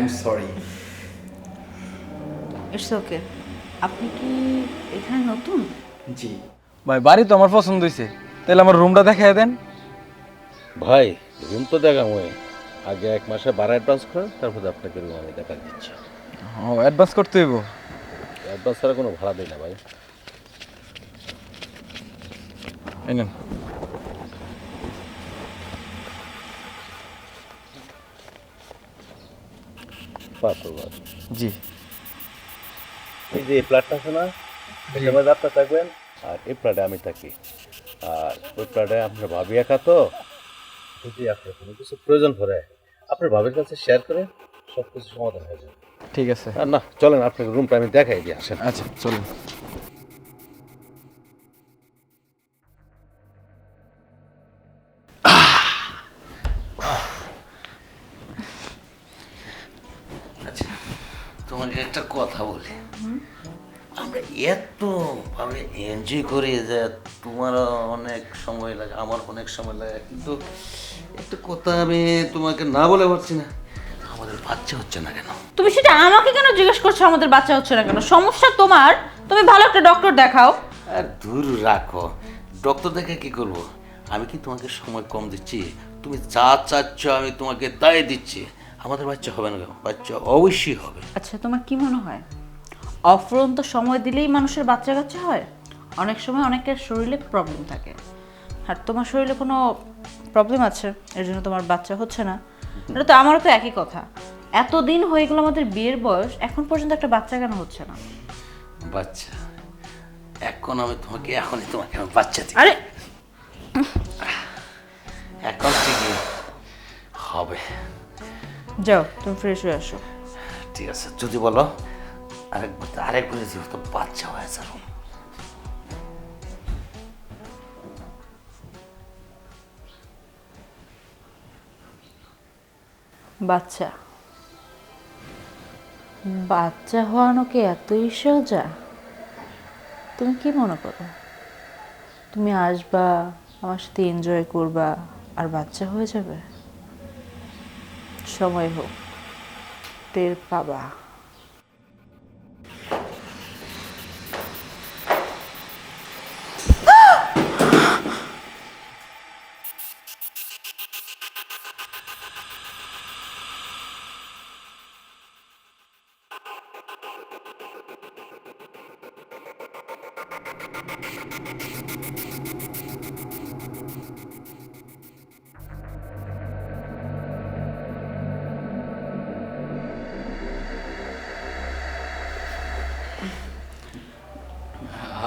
M sorry it's okay আপনি কি এখানে নতুন? জি। ভাই বাড়ি তো আমার পছন্দ হয়েছে তাহলে আমার রুমটা দেখাই দেন। ভাই রুম তো দেখাবো। আগে এক মাসে ভাড়া অ্যাডভান্স করেন তারপরে আপনাকে রুম আমি দেখা দিচ্ছি। ও অ্যাডভান্স করতে হইব? অ্যাডভান্স ছাড়া কোনো ভাড়া দিই না ভাই। এই নেন। পাঁচশো জি। এই যে এই প্লাটটা আছে না এটার মধ্যে আপনার থাকবেন আর এই প্লাটে আমি থাকি। আর ওই প্লাটে আপনার ভাবি একা তো। যদি আপনার কোনো কিছু প্রয়োজন পড়ে। আপনার ভাবির কাছে শেয়ার করে সব কিছু সমাধান হয়ে যাবে। ঠিক আছে। আর না চলেন আপনাকে রুমটা আমি দেখাই দিয়ে আসেন। আচ্ছা চলুন। এনজয় করি যে তোমার অনেক সময় লাগে আমার অনেক সময় লাগে কিন্তু একটা কথা আমি তোমাকে না বলে পারছি না। আমাদের বাচ্চা হচ্ছে না কেন? তুমি সেটা আমাকে কেন জিজ্ঞেস করছ? আমাদের বাচ্চা হচ্ছে না কেন? সমস্যা তোমার? তুমি ভালো একটা ডক্টর দেখাও। আর দূর রাখো। ডক্টর দেখে কি করব? আমি কি তোমাকে সময় কম দিচ্ছি? তুমি যা চাচ্ছ আমি তোমাকে তাই দিচ্ছি। আমাদের বাচ্চা হবে না কেন? বাচ্চা অবশ্যই হবে। আচ্ছা তোমার কি মনে হয়? অফুরন্ত সময় দিলেই মানুষের বাচ্চা কাচ্চা হয়? অনেক সময় অনেকের শরীরে প্রবলেম থাকে। আর তোমার শরীরে কোনো প্রবলেম আছে? এর জন্য তোমার বাচ্চা হচ্ছে না। এটা তো আমারও তো একই কথা। এতদিন হয়ে গেল আমাদের বিয়ের বয়স এখন পর্যন্ত একটা বাচ্চা কেন হচ্ছে না? বাচ্চা। এখন আমি তোমাকে এখনই তোমাকে আমি বাচ্চা দিই। আরে! এখন ঠিকই হবে। যাও তুমি ফ্রেশ হয়ে আসো। ঠিক আছে যদি বলো আরেকবার আরেকবার দিও তো বাচ্চা হয়ে যাব। বাচ্চা। বাচ্চা হওয়ানো কি এতই সোজা। তুমি কি মনে করো? তুমি আসবা, আমার সাথে এনজয় করবা, আর বাচ্চা হয়ে যাবে? সময় হোক, টের পাবা।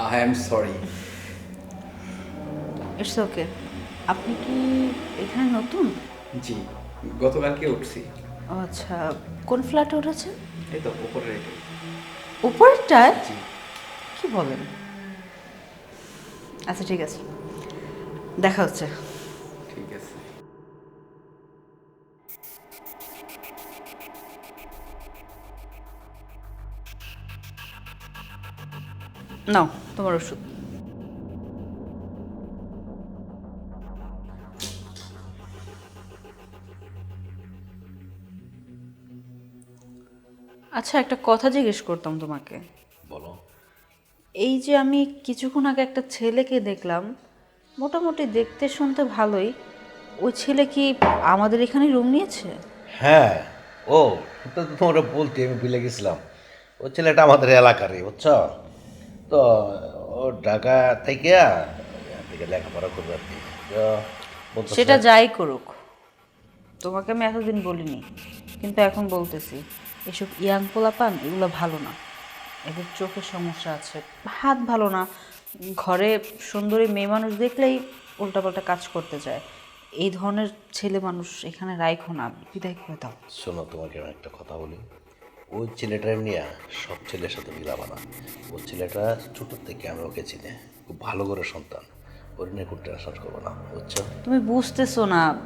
I am sorry it's okay আপনি কি এখানে নতুন? জি গতকালকে উঠছি। ও আচ্ছা কোন ফ্ল্যাটে উঠেছেন? এই তো উপরে উপরেরটায়? জি। কি বলেন? আচ্ছা ঠিক আছে। দেখা হচ্ছে। ঠিক আছে। নাও তোমার ওষুধ। আচ্ছা একটা কথা জিজ্ঞেস করতাম তোমাকে। এই যে আমি কিছুক্ষণ আগে একটা ছেলেকে দেখলাম মোটামুটি দেখতে শুনতে ভালোই। ওই ছেলে কি আমাদের এখানে রুম নিয়েছে? হ্যাঁ। ও তো তোমরা বলতে আমি ভুলে গেছিলাম। ও ছেলেটা আমাদের এলাকারই বুঝছ? তো ও ঢাকা থেকে থেকে লেখাপড়া করবে আর কি। সেটা যাই করুক। তোমাকে আমি এতদিন বলিনি কিন্তু এখন বলতেছি এসব ইয়াং পোলাপান এগুলো ভালো না। এদের চোখের সমস্যা আছে। হাত ভালো না। ঘরে সুন্দরী মেয়ে মানুষ দেখলেই উল্টাপাল্টা কাজ করতে যায়। এই ধরনের ছেলে মানুষ এখানে রাইখো না। বিদায় করে দাও। শোনো তোমাকে আমি একটা কথা বলি। ওই ছেলেটার নিয়ে সব ছেলের সাথে মিলাবা না। ওই ছেলেটা ছোটোর থেকে আমি ওকে চিনি। খুব ভালো করে সন্তান। ওর নিয়ে কোনো টেনশন করব না বুঝছ? তুমি বুঝতেছো না।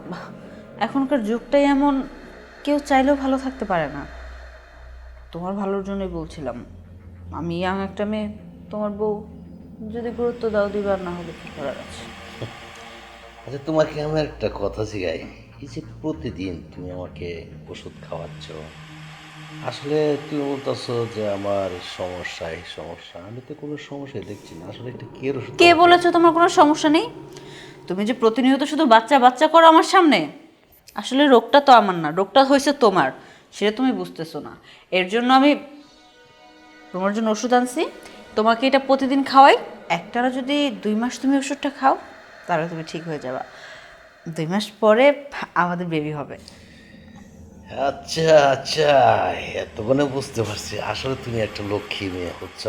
এখনকার যুগটাই এমন। কেউ চাইলেও ভালো থাকতে পারে না। তোমার ভালোর জন্যই বলছিলাম। আমি ইয়াং একটা মেয়ে তোমার বউ যদি গুরুত্ব দাও দিবার না হলে কি করার আছে? আচ্ছা তোমাকে আমার একটা কথা শিখাই এই যে প্রতিদিন তুমি আমাকে ওষুধ খাওয়াচ্ছ আসলে তুমি বলতেছো যে আমার সমস্যা এই সমস্যা। আমি তো কোনো সমস্যাই দেখছি না। আসলে এটা কে ওষুধ? কে বলেছ তোমার কোনো সমস্যা নেই? তুমি যে প্রতিনিয়ত শুধু বাচ্চা বাচ্চা করো আমার সামনে আসলে রোগটা তো আমার না রোগটা হয়েছে তোমার সেটা তুমি বুঝতেছো না। এর জন্য আমি তোমার জন্য ওষুধ আনছি। তোমাকে এটা প্রতিদিন খাওয়াই। একটানা যদি দুই মাস তুমি ওষুধটা খাও, তাহলে তুমি ঠিক হয়ে যাবা। দুই মাস পরে আমাদের বেবি হবে। আচ্ছা আচ্ছা এতক্ষণে বুঝতে পারছি। আসলে তুমি একটা লক্ষ্মী মেয়ে হচ্ছ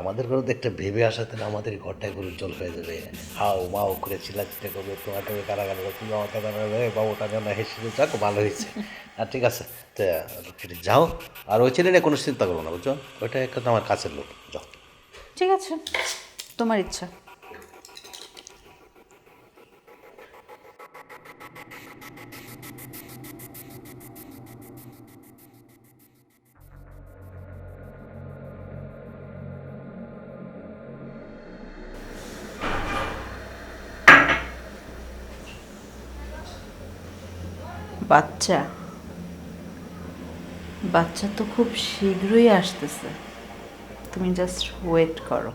আমাদের ঘরে তো একটা ভেবে আসাতে না আমাদের ঘরটায় গরুর জল হয়ে যাবে। হাও, মাও করে চিল্লাচিল্লা করবে, তোমার তুমি কারাগারি তুমি আমার কাছে বাবুটা যেন হেসে যাক ভালো হয়েছে। আর ঠিক আছে। যাও। আর ওই ছেলে নিয়ে কোনো চিন্তা করব না, বুঝছ? ওইটা একটা আমার কাছের লোক। যাও। ঠিক আছে। তোমার ইচ্ছা। বাচ্চা। বাচ্চা তো খুব শীঘ্রই আসতেছে। তুমি জাস্ট ওয়েট করো।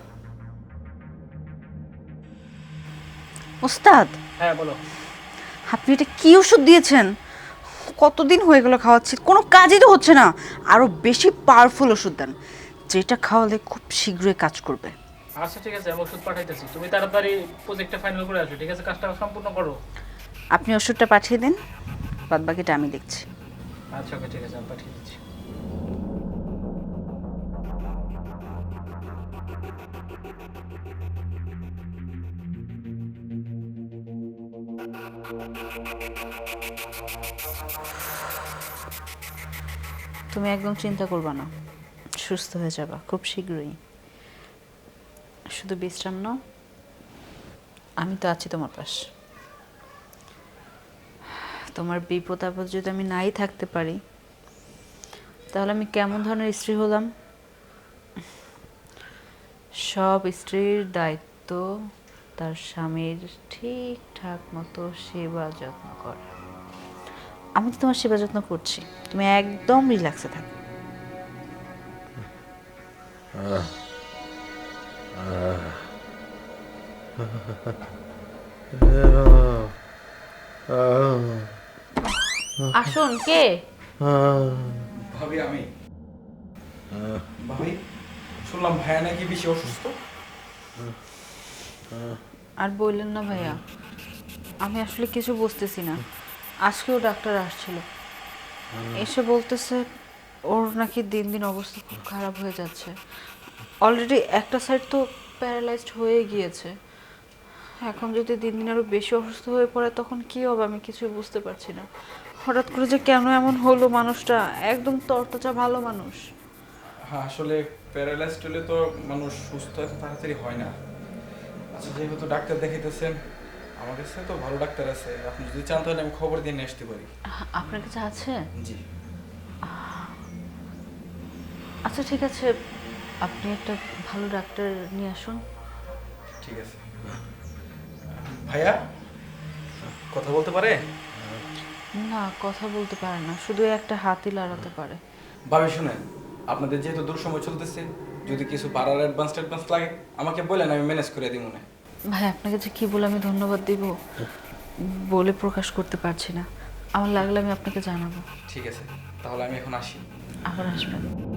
ওস্তাদ? হ্যাঁ বলো। আপনি এটা কি ওষুধ দিয়েছেন? কতদিন হয়ে গেল খাওয়াচ্ছি? কোনো কাজই তো হচ্ছে না। আরও বেশি পাওয়ারফুল ওষুধ দেন। যেটা খাওয়ালে খুব শীঘ্রই কাজ করবে। আচ্ছা ঠিক আছে আমি ওষুধ পাঠাইতেছি। তুমি তাড়াতাড়ি প্রজেক্টটা ফাইনাল করে আসো ঠিক আছে? কাজটা সম্পূর্ণ করো। আপনি ওষুধটা পাঠিয়ে দিন। বাদ বাকিটা আমি দেখছি। আচ্ছা ওকে, ঠিক আছে, আমি পাঠিয়ে দিচ্ছি। তুমি একদম চিন্তা করবে না। সুস্থ হয়ে যাবা, খুব শীঘ্রই। শুধু বিশ্রাম নাও। আমি তো আছি তোমার পাশ। তোমার বিপদ আপদ যদি আমি নাই থাকতে পারি, তাহলে আমি কেমন ধরনের স্ত্রী হলাম? সব স্ত্রীর দায়িত্ব তার স্বামীর ঠিকঠাক মতো সেবা যত্ন করা। আমি তো তোমার সেবা যত্ন করছি, তুমি একদম রিল্যাক্সে থাকো। আসুন কে? ভাবি আমি। ভাবি শুনলাম ভাইয়া নাকি বেশি অসুস্থ। আর বললেন না ভাইয়া আমি আসলে কিছু বুঝতেছি না। আজকেও ডাক্তার আসছিল। এসে বলতেছে ওর নাকি দিন দিন অবস্থা খুব খারাপ হয়ে যাচ্ছে। অলরেডি একটা সাইড তো প্যারালাইজড হয়ে গিয়েছে। এখন যদি দিন দিন আরও বেশি অসুস্থ হয়ে পড়ে তখন কি হবে আমি কিছুই বুঝতে পারছি না। হঠাৎ করে যে কেন এমন হলো মানুষটা? একদম তরতাজা ভালো মানুষ। হ্যাঁ আসলে প্যারালাইজড হলে তো মানুষ সুস্থ এত তাড়াতাড়ি হয় না। আচ্ছা যেহেতু ডাক্তার দেখাইতেছেন আমার কাছে তো ভালো ডাক্তার আছে। আপনি যদি চান তাহলে আমি খবর দিয়ে নিয়ে আসতে পারি। আপনার কাছে আছে? জি। আচ্ছা ঠিক আছে। আপনি একটা ভালো ডাক্তার নিয়ে আসুন। ঠিক আছে। ভাইয়া কথা বলতে পারে? না কথা বলতে পারে না। শুধু একটা হাতই লড়াতে পারে। ভাবি শুনেন আপনাদের যেহেতু দূর সময় চলতেছে যদি কিছু বাড়ার অ্যাডভান্স অ্যাডভান্স লাগে আমাকে বলেন আমি ম্যানেজ করে দিই মনে ভাই আপনাকে যে কী বলে আমি ধন্যবাদ দিব বলে প্রকাশ করতে পারছি না। আমার লাগলে আমি আপনাকে জানাব। ঠিক আছে তাহলে আমি এখন আসি। আবার আসবেন।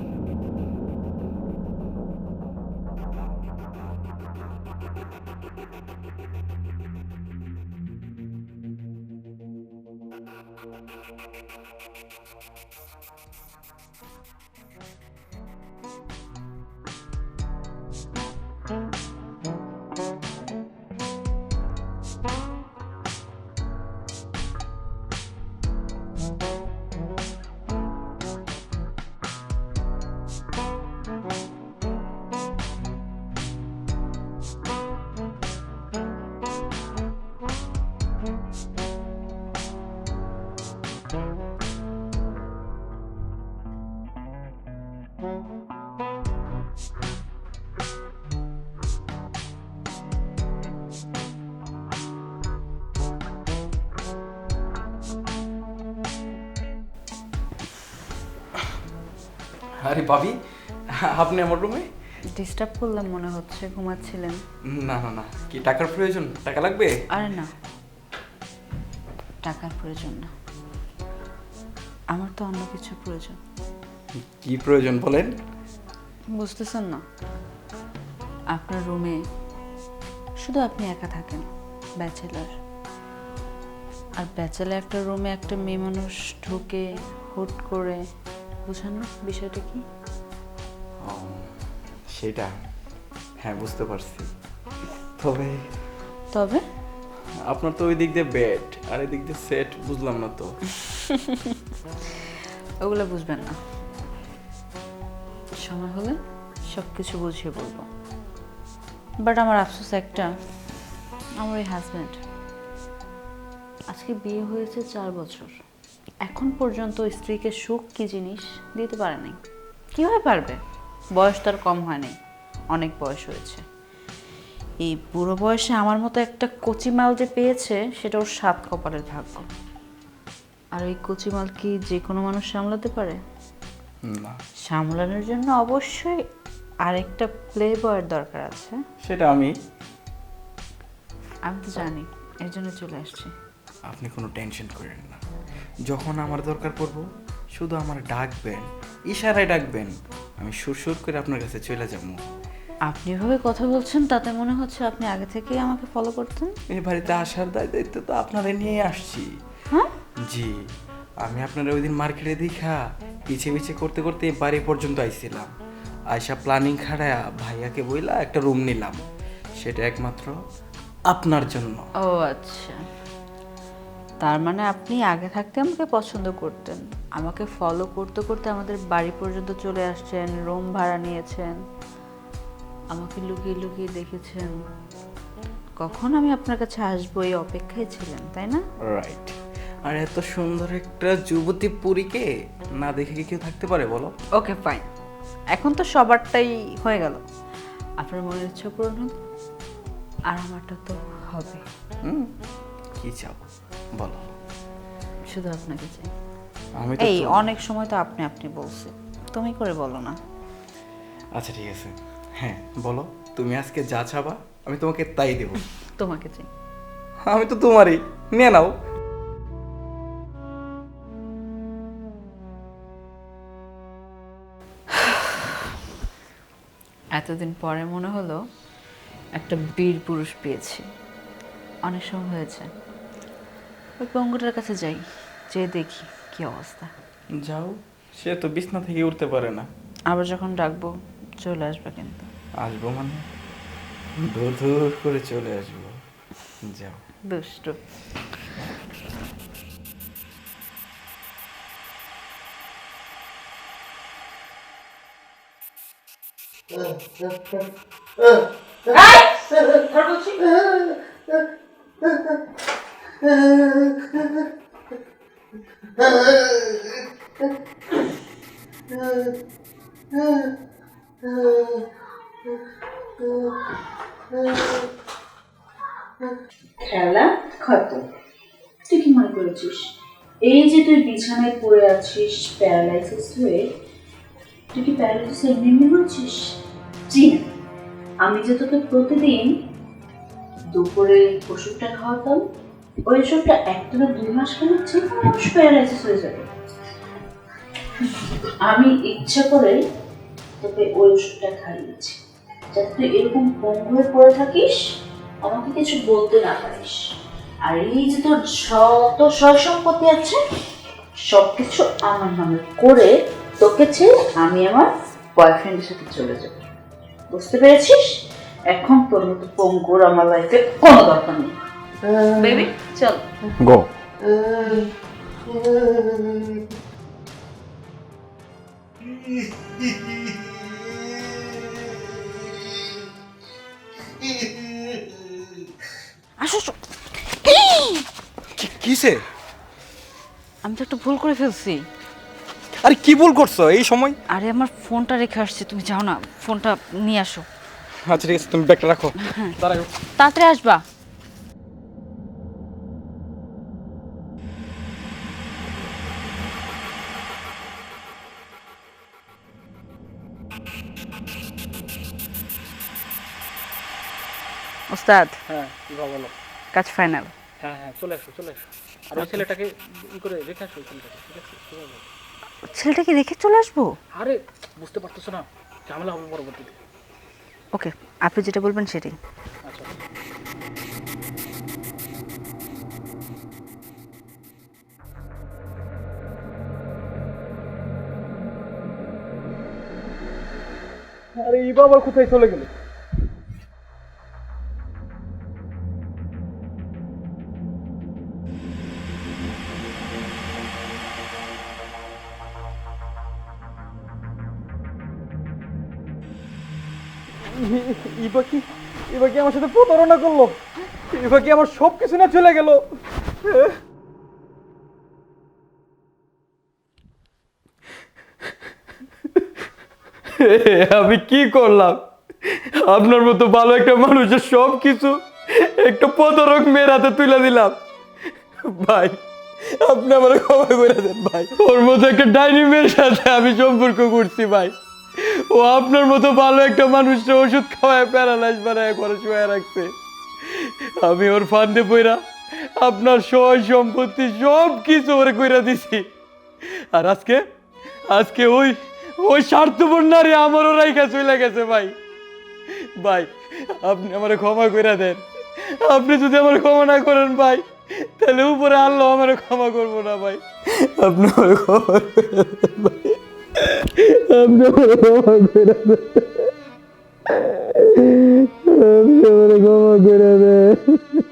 আরে ভাবি আপনি আমার রুমে ডিস্টার্ব করলাম মনে হচ্ছে ঘুমাচ্ছিলেন। না না না। কি টাকার প্রয়োজন? টাকা লাগবে? আরে না। টাকার প্রয়োজন না। আমার তো অন্য কিছু প্রয়োজন। কি প্রয়োজন বলেন? বুঝতেছেন না? আপনার রুমে শুধু আপনি একা থাকেন ব্যাচেলার আর ব্যাচেলার একটা রুমে একটা মেয়ে মানুষ ঢুকে হুট করে বুঝেন বিষয়টা কি? সেটা হ্যাঁ বুঝতে পারছি। তবে তবে? আপনার তো ওই দিক দিয়ে বেড আর এই দিক দিয়ে সেট বুঝলাম না তো। ওগুলো বুঝবেন না। সময় হলে সব কিছু বুঝিয়ে বলব। বাট আমার আফসোস একটা আমার এই হাজব্যান্ড আজকে বিয়ে হয়েছে চার বছর। এখন পর্যন্ত স্ত্রীকে সুখ কি জিনিস দিতে পারে নাই। কীভাবে পারবে? বয়স তার কম হয় নাই অনেক বয়স হয়েছে। এই বুড়ো বয়সে আমার মতো একটা কচি মাল যে পেয়েছে সেটা ওর সাত কপালের ভাগ্য। আর ওই কচি মাল কি যে কোনো মানুষ সামলাতে পারে? সামলানোর জন্য অবশ্যই আরেকটা প্লে বয়ের দরকার আছে। সেটা আমি। আমি তো জানি এর জন্য চলে আসছি। আপনি কোনো টেনশন করেন যখন আমার দরকার পড়ব শুধু আমার ডাকবেন ইশারায় ডাকবেন আমি সুর সুর করে আপনার কাছে চলে যাব। আপনি এভাবে কথা বলছেন তাতে মনে হচ্ছে আপনি আগে থেকেই আমাকে ফলো করতেন। এই বাড়িতে আসার দায় দায়িত্ব তো আপনারা নিয়ে আসছি। হ্যাঁ? জি আমি আপনারা ওই দিন মার্কেটে দেখা পিছে পিছে করতে করতে বাড়ি পর্যন্ত আইছিলাম। আয়সা প্ল্যানিং খাড়ায়া ভাইয়াকে বইলা একটা রুম নিলাম। সেটা একমাত্র আপনার জন্য। ও আচ্ছা। তার মানে আপনি আগে থাকতে আমাকে পছন্দ করতেন। আমাকে ফলো করতে করতে আমাদের বাড়ি পর্যন্ত চলে আসছেন রুম ভাড়া নিয়েছেন। আমাকে লুকিয়ে লুকিয়ে দেখেছেন। কখন আমি আপনার কাছে আসব? এই অপেক্ষায় ছিলেন তাই না? রাইট আর এত সুন্দর একটা যুবতী পুরীকে না দেখে কি কেউ থাকতে পারে বলো? ওকে ফাইন এখন তো সবারটাই হয়ে গেল। আপনার মনের ইচ্ছা পূরণ হলো? আর আমারটা তো হবে। হুম কি চাও? বলো। শুধু আপনাকে চাই। আমি তো এই অনেক সময় তো আপনি আপনি বলছে। তুমি করে বলো না। আচ্ছা ঠিক আছে। হ্যাঁ বলো। তুমি আজকে যা চাবা আমি তোমাকে তাই দেবো। তোমাকে চাই। আমি তো তোমারই। নিয়ে নাও। এতদিন পরে মনে হলো একটা বীর পুরুষ পেয়েছি। অনেক সময় হয়েছে। ওই পঙ্গুটার কাছে যাই যে দেখি কি অবস্থা যাও সে তো বিছনা থেকে উঠতে পারে না আবার যখন ডাকবো চলে আসবে কিন্তু আসব মানে দূর দূর করে চলে আসব যাও দুষ্টু খেলা খতম তুই কি মনে করেছিস? এই যে তুই বিছানায় পড়ে আছিস প্যারালাইসিস হয়ে, তুই কি প্যারালাইসিস এমনি এমনি হচ্ছিস? জি আমি যে তোকে প্রতিদিন দুপুরে ওষুধটা খাওয়াতাম ওই ওষুধটা একটা দুই মাস মানুষ প্যারালাইসিস হয়ে যাবে? আমি ইচ্ছা করে তোকে ওই ওষুধটা খাইয়েছি। যাতে তুই এরকম পঙ্গু হয়ে পড়ে থাকিস, আমাকে কিছু বলতে না পারিস। আর এই যে তোর যত সম্পত্তি আছে সব কিছু আমার নামে করে তোকে ছেড়ে আমি আমার বয়ফ্রেন্ডের সাথে চলে যাব। বুঝতে পেরেছিস? এখন তোর মতো পঙ্গুর আমার লাইফে কোনো দরকার নেই। বেবি চল গো আসো। কিসে? আমি তো একটা ভুল করে ফেলছি। আরে কি ভুল করছ এই সময়? আরে আমার ফোনটা রেখে আসছি তুমি যাও না ফোনটা নিয়ে আসো। আচ্ছা ঠিক আছে তুমি ব্যাগটা রাখো। দাঁড়াও। তাড়াতাড়ি আসবা। ওস্তাদ? হ্যাঁ বলো? কাজ ফাইনাল। হ্যাঁ হ্যাঁ চলে আসো চলে আসো। আর ওই ছেলেটাকে ই করে রেখে আসো ছেলেটাকে ঠিক আছে? ছেলেটাকে রেখে চলে আসব? আরে বুঝতে পারতেছো না ঝামেলা হবে পরবর্তীতে। ওকে আপনি যেটা বলবেন সেটাই। আচ্ছা। আরে এই বাবা কোথায় চলে গেল? কি ইবা কি আমার সাথে প্রতারণা করল? ইবা কি আমার সব কিছু না চলে গেল? আমি কি করলাম? আপনার মতো ভালো একটা মানুষের সব কিছু একটা প্রতারক মেয়ের হাতে তুলে দিলাম। ভাই, আপনি আমার ক্ষমা করে দেন, ভাই। ওর মতো একটা ডাইনি মেয়ের সাথে আমি সম্পর্ক করছি, ভাই। ও আপনার মতো ভালো একটা মানুষকে ওষুধ খাওয়ায় প্যারালাইজ বানায় করে শুয়ে রাখছে। আমি ওর ফান্দে পইরা আপনার সয় সম্পত্তি সব কিছু ওরে কইরা দিছি। আর আজকে আজকে ওই ওই স্বার্থপর নারী আমারও রাইখা চলে গেছে ভাই। ভাই, আপনি আমার ক্ষমা করে দেন। আপনি যদি আমার ক্ষমা না করেন ভাই, তাহলে উপরে আল্লাহ আমার ক্ষমা করব না ভাই। আপনি আমার ক্ষমা ভাই। আপনি আমার ক্ষমা করে দেন আপনি আমার ক্ষমা করে দেন